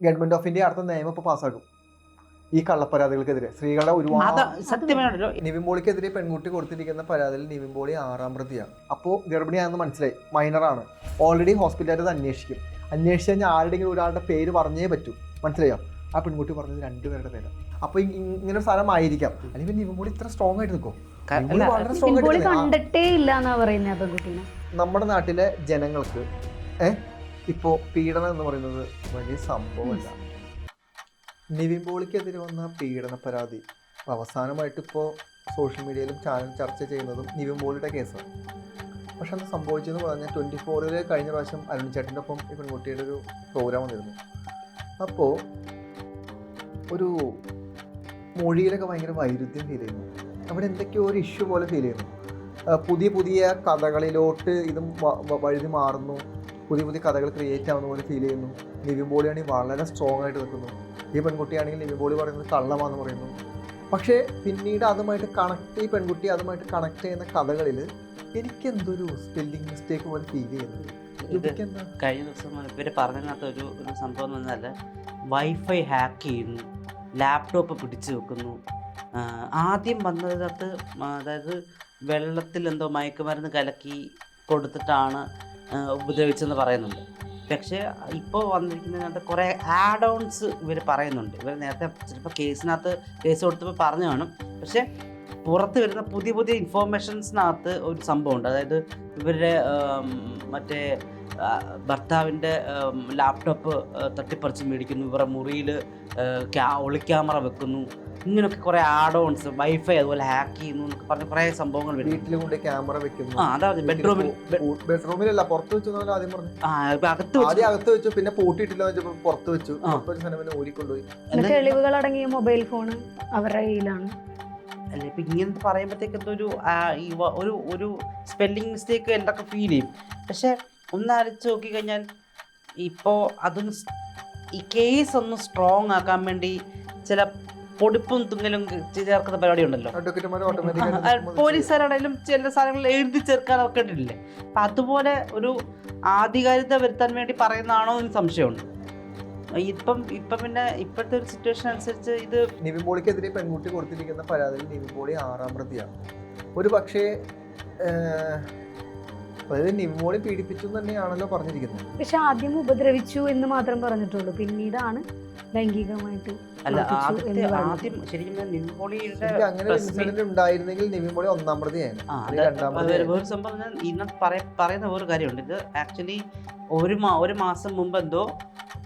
Government of India അടുത്ത നിയമം ഇപ്പോൾ പാസ്സാക്കും. ഈ കള്ളപ്പരാതികൾക്കെതിരെ. സ്ത്രീകളുടെ ഒരുപാട് സത്യമാണല്ലോ. നിവിൻ പോളിക്കെതിരെ പെൺകുട്ടി കൊടുത്തിരിക്കുന്ന പരാതിയിൽ നിവിൻ പോളി ആറാം പ്രതിയാണ്. അപ്പോൾ ഗർഭിണിയാണെന്ന് മനസ്സിലായി. മൈനറാണ്. ഓൾറെഡി ഹോസ്പിറ്റലിൽ അത് അന്വേഷിക്കും. അന്വേഷിച്ച് കഴിഞ്ഞാൽ ആരുടെങ്കിലും ഒരാളുടെ പേര് പറഞ്ഞേ പറ്റൂ. മനസ്സിലായോ? ആ പെൺകുട്ടി പറഞ്ഞത് രണ്ടുപേരുടെ പേരാണ് അപ്പോൾ ഇങ്ങനെ സ്ഥലമായിരിക്കാം. അല്ലെങ്കിൽ നിവിൻ പോളി ഇത്ര സ്ട്രോങ് ആയിട്ട് നിൽക്കും കണ്ടിട്ടേ ഇല്ല എന്നാ പറയുന്നത് നമ്മുടെ നാട്ടിലെ ജനങ്ങൾക്ക് ഏ? ഇപ്പോൾ പീഡനം എന്ന് പറയുന്നത് വലിയ സംഭവമല്ല. നിവിൻ പോളിക്കെതിരെ വന്ന പീഡന പരാതി. അവസാനമായിട്ട് ഇപ്പോൾ സോഷ്യൽ മീഡിയയിലും ചാനൽ ചർച്ച ചെയ്യുന്നതും നിവിൻ പോളിയുടെ കേസാണ്. പക്ഷെ അന്ന് സംഭവിച്ചതെന്ന് പറഞ്ഞാൽ ട്വന്റി ഫോറിൽ കഴിഞ്ഞ പ്രാവശ്യം അരുൺ ചേട്ടന്റെ ഒപ്പം ഈ പെൺകുട്ടിയുടെ ഒരു പ്രോഗ്രാം വന്നിരുന്നു. അപ്പോൾ ഒരു മൊഴിയിലൊക്കെ ഭയങ്കര വൈരുദ്ധ്യം ഫീൽ ചെയ്യുന്നു. അവിടെ എന്തൊക്കെയോ ഒരു ഇഷ്യൂ പോലെ ഫീൽ ചെയ്യുന്നു. പുതിയ പുതിയ കഥകളിലോട്ട് ഇതും വഴുതി മാറുന്നു. പുതിയ പുതിയ കഥകൾ ക്രിയേറ്റ് ആവുന്ന പോലെ ഫീൽ ചെയ്യുന്നു. നിവിൻ പോളിയാണെങ്കിൽ വളരെ സ്ട്രോങ് ആയിട്ട് നിൽക്കുന്നു. ഈ പെൺകുട്ടിയാണെങ്കിൽ നിവിൻ പോളി പറയുന്നത് കള്ളമാണെന്ന് പറയുന്നു. പക്ഷേ പിന്നീട് അതുമായിട്ട് കണക്ട് ഈ പെൺകുട്ടി അതുമായിട്ട് കണക്ട് ചെയ്യുന്ന കഥകളിൽ എനിക്ക് എന്തൊരു സ്പെല്ലിംഗ് മിസ്റ്റേക്ക് പോലെ ഫീൽ ചെയ്യുന്നു. ഇത് കഴിഞ്ഞ ദിവസം ഇവർ പറഞ്ഞതിനകത്ത് ഒരു ഒരു സംഭവം എന്നല്ല വൈഫൈ ഹാക്ക് ചെയ്യുന്നു. ലാപ്ടോപ്പ് പിടിച്ചു വെക്കുന്നു. ആദ്യം വന്നതിനകത്ത് അതായത് വെള്ളത്തിൽ എന്തോ മയക്കുമരുന്ന് കലക്കി കൊടുത്തിട്ടാണ് ഉപദ്രവിച്ചെന്ന് പറയുന്നുണ്ട്. പക്ഷേ ഇപ്പോൾ വന്നിരിക്കുന്നതിനകത്ത് കുറേ ആഡ് ഓൺസ് ഇവർ പറയുന്നുണ്ട്. ഇവർ നേരത്തെ ചിലപ്പോൾ കേസിനകത്ത് കേസ് കൊടുത്തപ്പോൾ പറഞ്ഞു കാണും. പക്ഷേ പുറത്ത് വരുന്ന പുതിയ പുതിയ ഇൻഫോർമേഷൻസിനകത്ത് ഒരു സംഭവമുണ്ട്. അതായത് ഇവരുടെ മറ്റേ ഭർത്താവിന്റെ ലാപ്ടോപ്പ് തട്ടിപ്പറിച്ച് മേടിക്കുന്നു. ഇവരുടെ മുറിയിൽ ക്യാ ഒളിക്യാമറ വെക്കുന്നു. ഇങ്ങനെയൊക്കെ കുറേ ആഡ് ഓൺസ് വൈഫൈ അതുപോലെ ഹാക്ക് ചെയ്യുന്നു എന്നൊക്കെ പറഞ്ഞ് കുറേ സംഭവങ്ങൾ വീട്ടിൽ കൊണ്ട് ക്യാമറ വെക്കുന്നു. ആ അതാ ബെഡ്റൂമിൽ ബെഡ്റൂമിലല്ല പുറത്ത് വെച്ചു ആദ്യം പറഞ്ഞു ആ ഇപ്പൊ അകത്ത് ആദ്യം അകത്ത് വെച്ചു പിന്നെ പൂട്ടിയിട്ടില്ല വെച്ചപ്പോ വെച്ചപ്പോൾ പുറത്ത് വെച്ചു. സാധനം പിന്നെ ഊരിക്കൊണ്ടുപോയി പിന്നെ തെളിവുകൾ അടങ്ങിയ മൊബൈൽ ഫോൺ അവരുടെ കയ്യിലാണ്. അല്ല ഇപ്പൊ ഇങ്ങനത്തെ പറയുമ്പോഴത്തേക്ക് എന്തോ ഒരു ഒരു ഒരു സ്പെല്ലിംഗ് മിസ്റ്റേക്ക് എന്തൊക്കെ ഫീൽ ചെയ്യും. പക്ഷെ ഒന്ന് ആലോചിച്ച് നോക്കിക്കഴിഞ്ഞാൽ ഇപ്പോൾ അതൊന്ന് ഈ കേസ് ഒന്ന് സ്ട്രോങ് ആക്കാൻ വേണ്ടി ചില പൊടിപ്പും തുങ്ങലും ചേർക്കുന്ന പരിപാടി ഉണ്ടല്ലോ പോലീസുകാരാണെങ്കിലും ചില സാധനങ്ങൾ എഴുതി ചേർക്കാൻ ഇറക്കേണ്ടിട്ടില്ലേ അപ്പം അതുപോലെ ഒരു ആധികാരികത വരുത്താൻ വേണ്ടി പറയുന്നതാണോ എന്ന് സംശയമുണ്ട്. ഇപ്പം ഇപ്പം പിന്നെ ഇപ്പോഴത്തെ ഒരു സിറ്റുവേഷൻ അനുസരിച്ച് ഇത് നിവിൻ പോളിക്കെതിരെ പെൺകുട്ടി കൊടുത്തിരിക്കുന്ന പരാതിയിൽ നിവിൻ പോളി ആറാം പ്രതിയാണ്. ഒരു പക്ഷേ അതായത് പോളി പീഡിപ്പിച്ചു തന്നെയാണല്ലോ പറഞ്ഞിരിക്കുന്നത്. പക്ഷെ ആദ്യം ഉപദ്രവിച്ചു എന്ന് മാത്രം പറഞ്ഞിട്ടുള്ളൂ. പിന്നീടാണ് ലൈംഗികമായിട്ട് അല്ല ആദ്യത്തെ ആദ്യം ശരിക്കും എനിക്ക് അങ്ങനെ ഒരു ഇൻസിഡന്റ് ഉണ്ടായിരുന്നെങ്കിൽ നിമ്മോളി ഒന്നാം ഇന്നത്തെ പറയ പറയുന്ന വേറൊരു കാര്യമുണ്ട്. ഇത് ആക്ച്വലി ഒരു ഒരു മാസം മുമ്പ് എന്തോ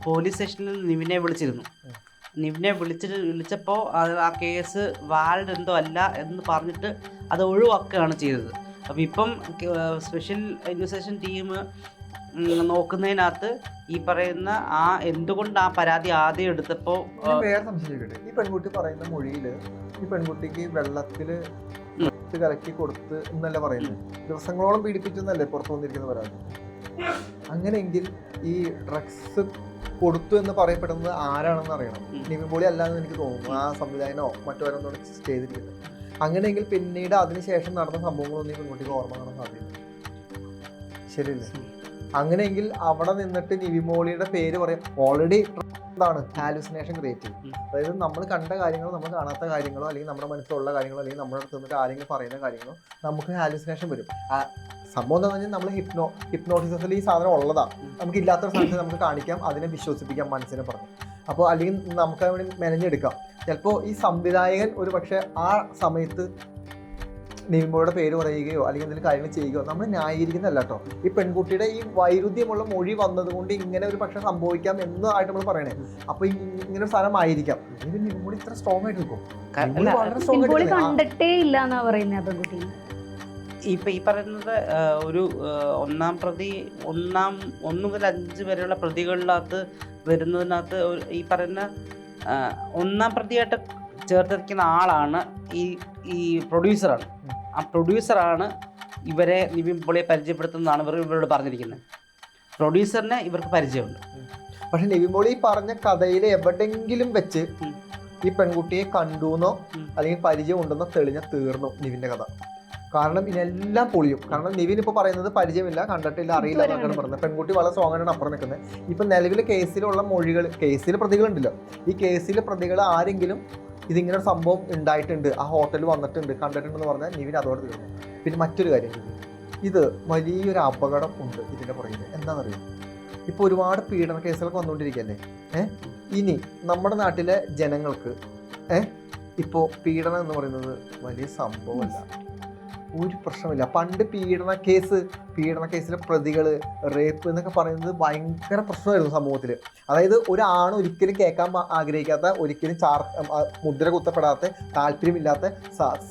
പോലീസ് സ്റ്റേഷനിൽ നിവിനെ വിളിച്ചിരുന്നു. നിവിനെ വിളിച്ചിട്ട് വിളിച്ചപ്പോൾ ആ കേസ് വാൾഡ് എന്തോ അല്ല എന്ന് പറഞ്ഞിട്ട് അത് ഒഴിവാക്കുകയാണ് ചെയ്തത്. അപ്പോൾ ഇപ്പം സ്പെഷ്യൽ ഇൻവെസ്റ്റിഗേഷൻ ടീം നോക്കുന്നതിനകത്ത് ഈ പറയുന്ന ആ എന്തുകൊണ്ട് ആ പരാതി ആദ്യം എടുത്തപ്പോൾ വേറെ സംശയിക്കട്ടെ ഈ പെൺകുട്ടി പറയുന്ന മൊഴിയിൽ ഈ പെൺകുട്ടിക്ക് വെള്ളത്തിൽ കലക്കി കൊടുത്ത് എന്നല്ല പറയുന്നത് ദിവസങ്ങളോളം പീഡിപ്പിച്ചെന്നല്ലേ പുറത്തു വന്നിരിക്കുന്ന പരാതി? അങ്ങനെയെങ്കിൽ ഈ ഡ്രഗ്സ് കൊടുത്തു എന്ന് പറയപ്പെടുന്നത് ആരാണെന്ന് അറിയണം. നിവിൻ പോളി അല്ലാന്ന് എനിക്ക് തോന്നുന്നു. ആ സംവിധാനോ മറ്റോ ചെയ്തിരിക്കുന്നത് അങ്ങനെയെങ്കിൽ പിന്നീട് അതിനുശേഷം നടന്ന സംഭവങ്ങളൊന്നും ഈ പെൺകുട്ടിക്ക് ഓർമ്മ കാണാൻ സാധ്യത ശരിയല്ലേ? അങ്ങനെയെങ്കിൽ അവിടെ നിന്നിട്ട് നിവിമോളിയുടെ പേര് പറയാം. ഓൾറെഡി എന്താണ്? ഹാലുസിനേഷൻ ക്രിയേറ്റ് ചെയ്യും അതായത് നമ്മൾ കണ്ട കാര്യങ്ങളോ നമ്മൾ കാണാത്ത കാര്യങ്ങളോ അല്ലെങ്കിൽ നമ്മുടെ മനസ്സിലുള്ള കാര്യങ്ങളോ അല്ലെങ്കിൽ നമ്മുടെ അടുത്ത് നിന്നിട്ട് ആരെങ്കിലും പറയുന്ന കാര്യങ്ങളോ നമുക്ക് ഹാലുസിനേഷൻ വരും. ആ സംഭവം എന്താണെന്ന് പറഞ്ഞാൽ നമ്മൾ ഹിപ്നോ ഹിപ്നോട്ടിസത്തിൽ ഈ സാധനം ഉള്ളതാണ്. നമുക്ക് ഇല്ലാത്തൊരു സാധനത്തെ നമുക്ക് കാണിക്കാം അതിനെ വിശ്വസിപ്പിക്കാം മനസ്സിനെ പറഞ്ഞു. അപ്പോൾ അല്ലെങ്കിൽ നമുക്ക് വേണ്ടി മെനഞ്ഞെടുക്കാം. ചിലപ്പോൾ ഈ സംവിധായകൻ ഒരു പക്ഷേ ആ സമയത്ത് നിവിമ്പോയുടെ പേര് പറയുകയോ അല്ലെങ്കിൽ എന്തെങ്കിലും കാര്യങ്ങൾ ചെയ്യുകയോ നമ്മൾ ന്യായീകരിക്കുന്നതല്ല കേട്ടോ. ഈ പെൺകുട്ടിയുടെ ഈ വൈരുദ്ധ്യമുള്ള മൊഴി വന്നതുകൊണ്ട് ഇങ്ങനെ ഒരു പക്ഷേ സംഭവിക്കാം എന്ന് ആയിട്ട് നമ്മൾ പറയണേ. അപ്പൊ ഇങ്ങനെ ഒരു സാധനം ആയിരിക്കാം ഇത് ഇത്ര സ്ട്രോങ് ആയിട്ട് നിൽക്കും വളരെ സ്ട്രോങ് ആയിട്ട് കണ്ടിട്ടേ ഇല്ല എന്നാ പറയുന്നത് ഇപ്പൊ ഈ പറയുന്നത് ഒരു ഒന്നാം പ്രതി ഒന്നാം ഒന്ന് മുതൽ അഞ്ച് വരെയുള്ള പ്രതികളിനകത്ത് വരുന്നതിനകത്ത് ഈ പറയുന്ന ഒന്നാം പ്രതിയായിട്ട് ചേർത്തിരിക്കുന്ന ആളാണ് ഈ ഈ പ്രൊഡ്യൂസറാണ്. ആ പ്രൊഡ്യൂസറാണ് ഇവരെ നിവിൻ പോളിയെ പരിചയപ്പെടുത്തുന്നതാണ് ഇവർ ഇവരോട് പറഞ്ഞിരിക്കുന്നത്. പ്രൊഡ്യൂസറിനെ ഇവർക്ക് പരിചയമുണ്ട്. പക്ഷെ നിവിൻ പോളി പറഞ്ഞ കഥയിൽ എവിടെങ്കിലും വെച്ച് ഈ പെൺകുട്ടിയെ കണ്ടുവെന്നോ എന്നോ അല്ലെങ്കിൽ പരിചയം ഉണ്ടെന്നോ തെളിഞ്ഞ തീർന്നു നിവിന്റെ കഥ. കാരണം ഇതെല്ലാം പൊളിയും. കാരണം നിവിൻ ഇപ്പോൾ പറയുന്നത് പരിചയമില്ല കണ്ടിട്ടില്ല അറിയില്ല എന്നൊക്കെയാണ് പറയുന്നത് പെൺകുട്ടി വളരെ സ്ട്രോങ് ആയിട്ടാണ് അപ്പുറം നിൽക്കുന്നത്. ഇപ്പം നിലവിലെ കേസിലുള്ള മൊഴികൾ കേസിൽ പ്രതികളുണ്ടല്ലോ. ഈ കേസിൽ പ്രതികൾ ആരെങ്കിലും ഇതിങ്ങനെ ഒരു സംഭവം ഉണ്ടായിട്ടുണ്ട് ആ ഹോട്ടലിൽ വന്നിട്ടുണ്ട് കണ്ടിട്ടുണ്ടെന്ന് പറഞ്ഞാൽ നിവിൻ അതോടെ തീർന്നു. പിന്നെ മറ്റൊരു കാര്യം ഇത് വലിയൊരു അപകടം ഉണ്ട് ഇതിന്റെ പുറകിൽ എന്താണെന്നറിയോ ഇപ്പോൾ ഒരുപാട് പീഡന കേസുകളൊക്കെ വന്നുകൊണ്ടിരിക്കുകയല്ലേ? ഏഹ് ഇനി നമ്മുടെ നാട്ടിലെ ജനങ്ങൾക്ക് ഏഹ് ഇപ്പോൾ പീഡനം എന്ന് പറയുന്നത് വലിയ സംഭവമല്ല. ഒരു പ്രശ്നമില്ല പണ്ട് പീഡന കേസ് പീഡന കേസിലെ പ്രതികൾ റേപ്പ് എന്നൊക്കെ പറയുന്നത് ഭയങ്കര പ്രശ്നമായിരുന്നു സമൂഹത്തിൽ അതായത് ഒരാണ് ഒരിക്കലും കേൾക്കാൻ ആഗ്രഹിക്കാത്ത ഒരിക്കലും ചാർ മുദ്ര കുത്തപ്പെടാത്ത താല്പര്യമില്ലാത്ത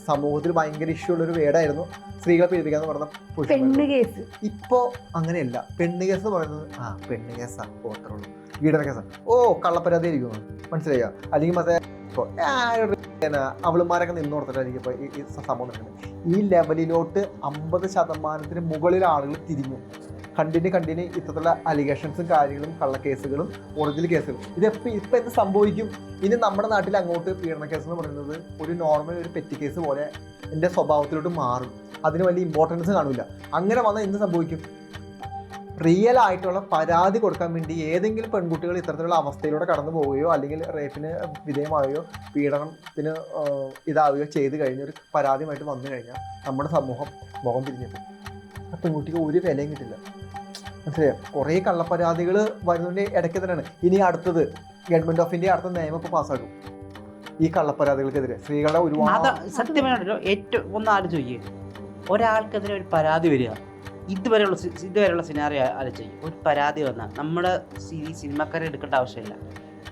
സമൂഹത്തിൽ ഭയങ്കര ഇഷ്യൂ ഉള്ള ഒരു വേടായിരുന്നു സ്ത്രീകളെ പീഡിപ്പിക്കാന്ന് പറഞ്ഞ കേസ്. ഇപ്പോൾ അങ്ങനെയല്ല. പെണ്ണ് കേസ് എന്ന് പറയുന്നത് ആ പെണ്ണ് കേസാണ് അത്രേ ഉള്ളൂ. പീഡന കേസാണ് ഓ കള്ളപ്പരാതി ആയിരിക്കും മനസ്സിലായോ? അല്ലെങ്കിൽ മറ്റേ അവളുമാരൊക്കെ നിന്നോർത്തിട്ടായിരിക്കും ഇപ്പൊ ഈ സംഭവം നടക്കുന്നത്. ഈ ലെവലിലോട്ട് അമ്പത് ശതമാനത്തിന് മുകളിൽ ആളുകൾ തിരിഞ്ഞു. കണ്ടിന് കണ്ടിന് ഇത്തരത്തിലുള്ള അലിഗേഷൻസും കാര്യങ്ങളും കള്ളക്കേസുകളും ഒറിജിനൽ കേസുകളും. ഇതെപ്പോ ഇപ്പൊ എന്ത് സംഭവിക്കും? ഇനി നമ്മുടെ നാട്ടിൽ അങ്ങോട്ട് പീഡന കേസ് എന്ന് പറയുന്നത് ഒരു നോർമൽ ഒരു പെറ്റി കേസ് പോലെ എന്റെ സ്വഭാവത്തിലോട്ട് മാറും. അതിന് വലിയ ഇമ്പോർട്ടൻസ് കാണില്ല അങ്ങനെ വന്നാൽ എന്ത് സംഭവിക്കും? റിയൽ ആയിട്ടുള്ള പരാതി കൊടുക്കാൻ വേണ്ടി ഏതെങ്കിലും പെൺകുട്ടികൾ ഇത്തരത്തിലുള്ള അവസ്ഥയിലൂടെ കടന്നു പോവുകയോ അല്ലെങ്കിൽ റേപ്പിന് വിധേയമാവുകയോ പീഡനത്തിന് ഇതാവുകയോ ചെയ്ത് കഴിഞ്ഞ ഒരു പരാതിയുമായിട്ട് വന്നു കഴിഞ്ഞാൽ നമ്മുടെ സമൂഹം മുഖം തിരിഞ്ഞിട്ട് ആ പെൺകുട്ടിക്ക് ഒരു വിലയും കിട്ടില്ല. മനസ്സിലായോ? കുറേ കള്ളപ്പരാതികൾ വരുന്നതിന്റെ ഇടയ്ക്ക് തന്നെയാണ്. ഇനി അടുത്തത് ഗവൺമെന്റ് ഓഫ് ഇന്ത്യ അടുത്ത നിയമം ഇപ്പോൾ പാസ്സാക്കും. ഈ കള്ളപ്പരാതികൾക്കെതിരെ സ്ത്രീകളുടെ ഒരുപാട് സത്യമായിട്ടോ ഏറ്റവും ഒന്ന് ചോദിക്കുക ഒരാൾക്കെതിരെ ഒരു പരാതി വരിക. ഇതുവരെയുള്ള ഇതുവരെയുള്ള സിനാറിയോ ആലോചിച്ച്. ഒരു പരാതി വന്നാൽ നമ്മുടെ ഈ സിനിമക്കാരെ എടുക്കേണ്ട ആവശ്യമില്ല.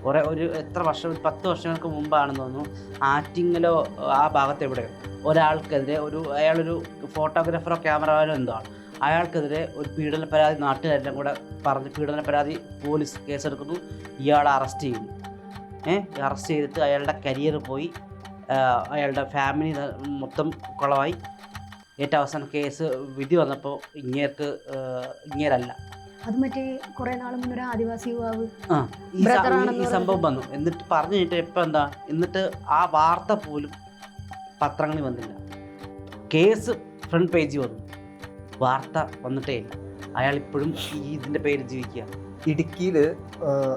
കുറേ ഒരു എത്ര വർഷം ഒരു പത്ത് വർഷങ്ങൾക്ക് മുമ്പാണെന്ന് തോന്നുന്നു ആറ്റിങ്ങലോ ആ ഭാഗത്ത് എവിടെയോ ഒരാൾക്കെതിരെ ഒരു അയാളൊരു ഫോട്ടോഗ്രാഫറോ ക്യാമറമാനോ എന്തോ ആണ്. അയാൾക്കെതിരെ ഒരു പീഡന പരാതി നാട്ടുകാരെല്ലാം കൂടെ പറഞ്ഞ് പീഡന പരാതി പോലീസ് കേസെടുക്കുന്നു. ഇയാളെ അറസ്റ്റ് ചെയ്യുന്നു. ഏഹ് അറസ്റ്റ് ചെയ്തിട്ട് അയാളുടെ കരിയർ പോയി. അയാളുടെ ഫാമിലി മൊത്തം കുളമായി. ഏറ്റവും അവസാനം കേസ് വിധി വന്നപ്പോൾ ഇങ്ങേർക്ക് ഇങ്ങേരല്ല. അത് മറ്റേ കുറെ നാൾ മുന്നേ ഒരു ആദിവാസി യുവാവ് ആ ഈ സ- ഈ- ഈ സംഭവം വന്നു. എന്നിട്ട് പറഞ്ഞു കഴിഞ്ഞിട്ട് ഇപ്പം എന്താ എന്നിട്ട് ആ വാർത്ത പോലും പത്രങ്ങളിൽ വന്നില്ല. കേസ് ഫ്രണ്ട് പേജിൽ വന്നു. വാർത്ത വന്നിട്ടേ ഇല്ല. അയാൾ ഇപ്പോഴും ഈ ഇതിന്റെ പേര് ജീവിക്കുക. ഇടുക്കിയിൽ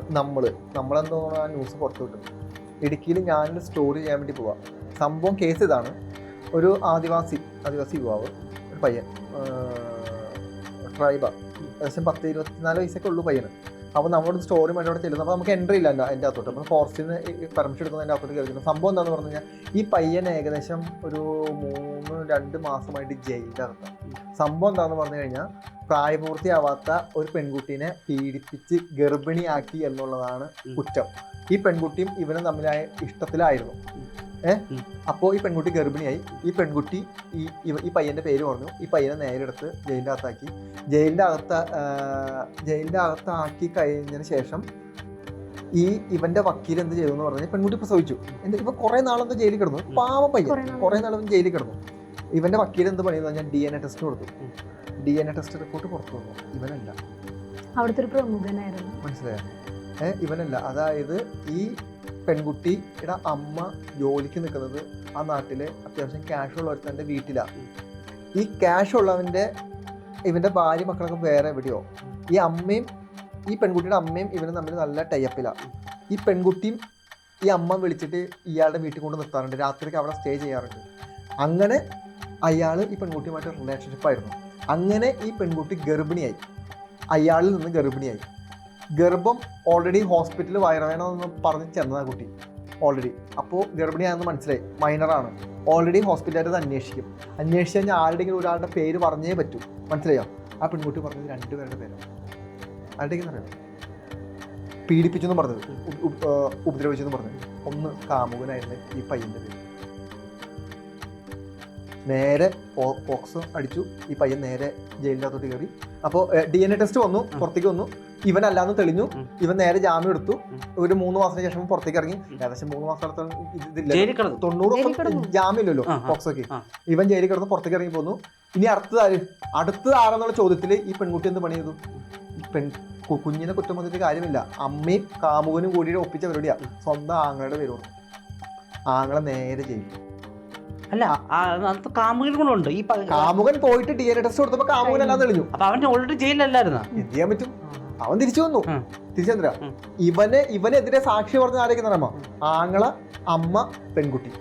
നമ്മൾ നമ്മളെന്തോ ആ ന്യൂസ് പുറത്തു വിട്ടു. ഇടുക്കിയിൽ ഞാനൊരു സ്റ്റോറി ചെയ്യാൻ വേണ്ടി പോവാം. സംഭവം കേസ് ഇതാണ്. ഒരു ആദിവാസി ആദിവാസി യുവാവ് ഒരു പയ്യൻ ട്രൈബ ഏകദേശം പത്ത് ഇരുപത്തിനാല് വയസ്സൊക്കെ ഉള്ളൂ പയ്യന്. അപ്പോൾ നമ്മളോട് സ്റ്റോറി അവിടെ ചെല്ലുന്നത് അപ്പോൾ നമുക്ക് എൻട്രി ഇല്ല എന്റെ അകത്തോട്ട്. അപ്പോൾ ഫോറസ്റ്റിന് പെർമിഷൻ എടുക്കുന്നതിന്റെ അകത്തോട്ട് കയറി സംഭവം എന്താണെന്ന് പറഞ്ഞു കഴിഞ്ഞാൽ ഈ പയ്യൻ ഏകദേശം ഒരു മൂന്ന് രണ്ട് മാസമായിട്ട് ജയിലിന്റെ സംഭവം എന്താണെന്ന് പറഞ്ഞു കഴിഞ്ഞാൽ പ്രായപൂർത്തിയാവാത്ത ഒരു പെൺകുട്ടീനെ പീഡിപ്പിച്ച് ഗർഭിണിയാക്കി എന്നുള്ളതാണ്. കുറ്റം. ഈ പെൺകുട്ടിയും ഇവനും തമ്മിലായ ഇഷ്ടത്തിലായിരുന്നു. ഏഹ്. അപ്പോൾ ഈ പെൺകുട്ടി ഗർഭിണിയായി. ഈ പെൺകുട്ടി ഈ ഈ പയ്യന്റെ പേര് പറഞ്ഞു. ഈ പയ്യനെ നേരെടുത്ത് ജയിലിന്റെ അകത്താക്കി ജയിലിന്റെ അകത്ത് ജയിലിന്റെ അകത്താക്കി കഴിഞ്ഞതിന് ശേഷം ഈ ഇവന്റെ വക്കീൽ എന്ത് ചെയ്തു എന്ന് പറഞ്ഞാൽ പെൺകുട്ടി പ്രസവിച്ചു. എന്താ ഇവ കുറെ നാളെന്തോ ജയിലിൽ കിടന്നു. പാവ പയ്യൻ. കുറെ നാൾ ജയിലിൽ കിടന്നു. ഇവന്റെ വക്കീൽ എന്ത് പണിയെന്ന് പറഞ്ഞാൽ ഡി എൻ എ ടെസ്റ്റ് കൊടുത്തു. D N A test report പുറത്തു വന്നു. ഇവനല്ല. അവിടുത്തെ ഒരു പ്രമുഖനായിരുന്നു. മനസ്സിലായോ? ഏഹ് ഇവനല്ല. അതായത് ഈ പെൺകുട്ടിയുടെ അമ്മ ജോലിക്ക് നിൽക്കുന്നത് ആ നാട്ടിലെ അത്യാവശ്യം ക്യാഷ് ഉള്ള ഒരുത്തന്റെ വീട്ടിലാണ് ഈ ക്യാഷ് ഉള്ളവന്റെ ഇവന്റെ ഭാര്യ മക്കളൊക്കെ വേറെ എവിടെയോ. ഈ അമ്മയും ഈ പെൺകുട്ടിയുടെ അമ്മയും ഇവനും തമ്മിൽ നല്ല ടൈപ്പിലാണ് ഈ പെൺകുട്ടിയും ഈ അമ്മ വിളിച്ചിട്ട് ഇയാളുടെ വീട്ടിൽ കൊണ്ട് നിർത്താറുണ്ട്. രാത്രിക്ക് അവിടെ സ്റ്റേ ചെയ്യാറുണ്ട്. അങ്ങനെ അയാൾ ഈ പെൺകുട്ടിയുമായിട്ട് റിലേഷൻഷിപ്പ് ആയിരുന്നു. അങ്ങനെ ഈ പെൺകുട്ടി ഗർഭിണിയായി. അയാളിൽ നിന്ന് ഗർഭിണിയായി. ഗർഭം ഓൾറെഡി ഹോസ്പിറ്റലിൽ വയറുവേണമെന്ന് പറഞ്ഞ് ചെന്നതാണ് കുട്ടി. ഓൾറെഡി അപ്പോൾ ഗർഭിണിയാണെന്ന് മനസ്സിലായി. മൈനറാണ് ഓൾറെഡി ഹോസ്പിറ്റലായിട്ട് അന്വേഷിക്കും. അന്വേഷിച്ച് കഴിഞ്ഞാൽ ആരുടെയെങ്കിലും ഒരാളുടെ പേര് പറഞ്ഞേ പറ്റൂ. മനസ്സിലായോ? ആ പെൺകുട്ടി പറഞ്ഞത് രണ്ടുപേരുടെ പേരാണ് ആരുടെയെങ്കിലും അറിയാം? പീഡിപ്പിച്ചു എന്ന് പറഞ്ഞത്. ഉ- ഉ- ഉപദ്രവിച്ചു എന്ന് പറഞ്ഞത്. ഒന്ന് കാമുകനായിരുന്നു ഈ പയ്യന്റെ പേര്. നേരെ പോക്സ് അടിച്ചു. ഈ പയ്യൻ നേരെ ജയിലിനകത്തോട്ട് കയറി. അപ്പോൾ ഡി എൻ എ ടെസ്റ്റ് വന്നു. പുറത്തേക്ക് വന്നു. ഇവനല്ലാന്ന് തെളിഞ്ഞു. ഇവൻ നേരെ ജാമ്യം എടുത്തു. ഒരു മൂന്ന് മാസത്തിന് ശേഷം പുറത്തേക്ക് ഇറങ്ങി. ഏകദേശം മൂന്ന് മാസത്തോളം ഇതില്ല. ജയിലിൽ കിടന്നു. തൊണ്ണൂറ്. ജാമ്യമില്ലല്ലോ പോക്സോക്ക് ഇവൻ ജയിലിൽ കിടന്ന് പുറത്തേക്ക് ഇറങ്ങി പോന്നു. ഇനി അടുത്തത് അടുത്ത അടുത്തത് ആരെന്നുള്ള ചോദ്യത്തിൽ ഈ പെൺകുട്ടി എന്ത് പണി ചെയ്തു? ഈ പെൺ കുഞ്ഞിനെ കുറ്റം വന്നിട്ട് കാര്യമില്ല. അമ്മയും കാമുകനും കൂടി ഒപ്പിച്ച പരിപാടിയാ. സ്വന്തം ആങ്ങളുടെ പേര് ആങ്ങളെ നേരെ ജയിലിൽ. അല്ല അത് കാമുകൻ ഉണ്ട്. ഈ പ- കാമുകൻ പോയിട്ട് ഡി എൻ ടെസ്റ്റ് കൊടുത്തപ്പോ കാമുകൻ എല്ലാം തെളിഞ്ഞു. അപ്പൊ അവൻ ഓൾറെഡി ജയിലല്ലായിരുന്നു എന്ത് ചെയ്യാൻ പറ്റും. അവൻ തിരിച്ചു വന്നു. ഉം. ഇവനെ. ഇവനെതിരെ സാക്ഷി പറഞ്ഞ ആരൊക്കെ അറിയാമോ? ആങ്ങള അമ്മ പെൺകുട്ടി.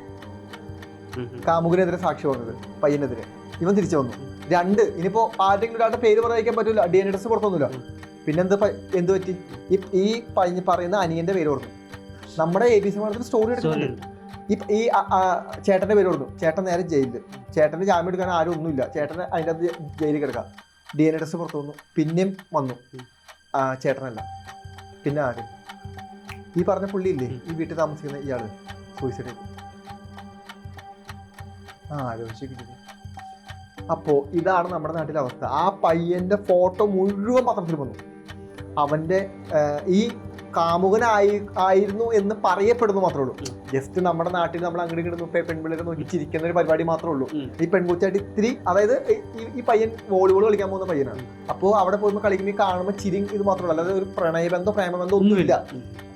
കാമുകനെതിരെ സാക്ഷി പറഞ്ഞത് പയ്യനെതിരെ. ഇവൻ തിരിച്ചു വന്നു. രണ്ട് ഇനിയിപ്പോ ആരെങ്കിലും ഒരാളുടെ പേര് പറയാൻ പറ്റില്ല ഡി എൻ ടെസ്റ്റ് പുറത്തൊന്നുമില്ല പിന്നെന്ത് പ- എന്ത് പറ്റി? ഈ ഈ പയ്യ- പറയുന്ന അനിയന്റെ പേര് പറഞ്ഞു നമ്മുടെ എ ബി സി മലത്തിൽ സ്റ്റോറി എടുക്കുന്നുണ്ട് ഈ ഈ ചേട്ടന്റെ പേര് കൊടുത്തു. ചേട്ടൻ നേരെ ജയിലിൽ. ചേട്ടന്റെ ജാമ്യം എടുക്കാൻ ആരും ഒന്നുമില്ല. ചേട്ടൻ അതിന്റെ അകത്ത് ജയിലിൽ കിടക്കാം. ഡി എൻ എ ടെസ്റ്റ് പുറത്തു വന്നു. പിന്നെയും വന്നു. ചേട്ടനല്ല. പിന്നെ ആര്? ഈ പറഞ്ഞ പുള്ളി ഇല്ലേ ഈ വീട്ടിൽ താമസിക്കുന്ന ഇയാൾ. സൂയിസൈഡ് ചെയ്തു ആ ആലോചിച്ചു അപ്പോൾ ഇതാണ് നമ്മുടെ നാട്ടിലെ അവസ്ഥ. ആ പയ്യന്റെ ഫോട്ടോ മുഴുവൻ പത്രത്തിൽ വന്നു. അവന്റെ ഈ കാമുകനായി ആയിരുന്നു എന്ന് പറയപ്പെടുന്നു മാത്രമേ ഉള്ളൂ. ജസ്റ്റ് നമ്മുടെ നാട്ടിൽ നമ്മൾ അങ്ങോട്ട് ഇങ്ങോട്ട് പെൺപിള്ളേരെ നോക്കി ചിരിക്കുന്ന ഒരു പരിപാടി മാത്രമേ ഉള്ളൂ. ഈ പെൺകുട്ടിയായിട്ട് ഇത്തിരി അതായത് ഈ- പയ്യൻ വോളിബോൾ കളിക്കാൻ പോകുന്ന പയ്യനാണ്. അപ്പോൾ അവിടെ പോകുമ്പോൾ കളിക്കുമ്പോൾ കാണുമ്പോൾ ചിരി ഇത് ഉള്ളൂ. അല്ലാതെ ഒരു പ്രണയബന്ധം പ്രേമബന്ധം ഒന്നുമില്ല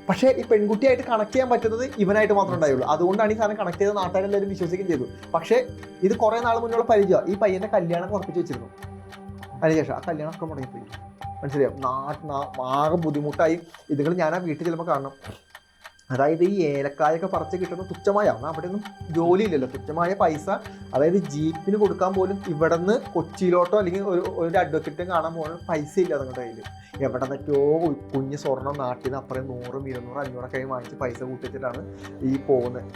പക്ഷേ ഈ പെൺകുട്ടിയായിട്ട് കണക്ട് ചെയ്യാൻ പറ്റുന്നത് ഇവനായിട്ട് മാത്രമേ ഉണ്ടായുള്ളൂ. അതുകൊണ്ടാണ് ഈ സാധനം കണക്ട് ചെയ്ത നാട്ടുകാരെല്ലാവരും വിശ്വസിക്കുകയും ചെയ്തു പക്ഷേ ഇത് കുറേ നാൾ മുന്നുള്ള പരിചയം ഈ പയ്യന്റെ കല്യാണം ഉറപ്പിച്ച് വെച്ചിരുന്നു. അതിനുശേഷം ആ കല്യാണം ഒക്കെ മുടങ്ങിപ്പോയി. മനസ്സിലായോ? നാ- ആകെ ബുദ്ധിമുട്ടായി. ഇതുങ്ങൾ ഞാൻ ആ വീട്ടിൽ ചെല്ലുമ്പോൾ കാണണം. അതായത് ഈ ഏലക്കായൊക്കെ പറിച്ച് കിട്ടുന്ന തുച്ഛമായ എന്നാൽ അവിടെ ഒന്നും ജോലിയില്ലല്ലോ. തുച്ഛമായ പൈസ അതായത് ജീപ്പിന് കൊടുക്കാൻ പോലും ഇവിടെ നിന്ന് കൊച്ചിയിലോട്ടോ അല്ലെങ്കിൽ ഒരു ഒരു അഡ്വക്കേറ്റും കാണാൻ പോകുന്ന പൈസ ഇല്ല നിങ്ങളുടെ കയ്യിൽ എവിടെ നിന്നൊക്കെയോ കുഞ്ഞ് സ്വർണം നാട്ടിൽ നിന്ന് അപ്പുറം നൂറും ഇരുന്നൂറ് അഞ്ഞൂറൊക്കെ വാങ്ങിച്ച് പൈസ കൂട്ടിച്ചിട്ടാണ് ഈ പോകുന്നത്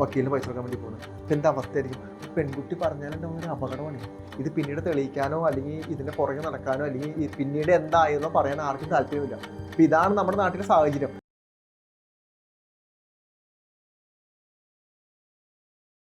വക്കീലിന് പൈസ കൊടുക്കാൻ വേണ്ടി പോകുന്നത് ഇപ്പം എന്താ അവസ്ഥയായിരിക്കും? പെൺകുട്ടി പറഞ്ഞാലും ഒരു അപകടമാണ്? ഇത് പിന്നീട് തെളിയിക്കാനോ അല്ലെങ്കിൽ ഇതിന്റെ പുറകെ നടക്കാനോ അല്ലെങ്കിൽ പിന്നീട് എന്തായെന്നോ പറയാൻ ആർക്കും താല്പര്യമില്ല. അപ്പം ഇതാണ് നമ്മുടെ നാട്ടിലെ സാഹചര്യം.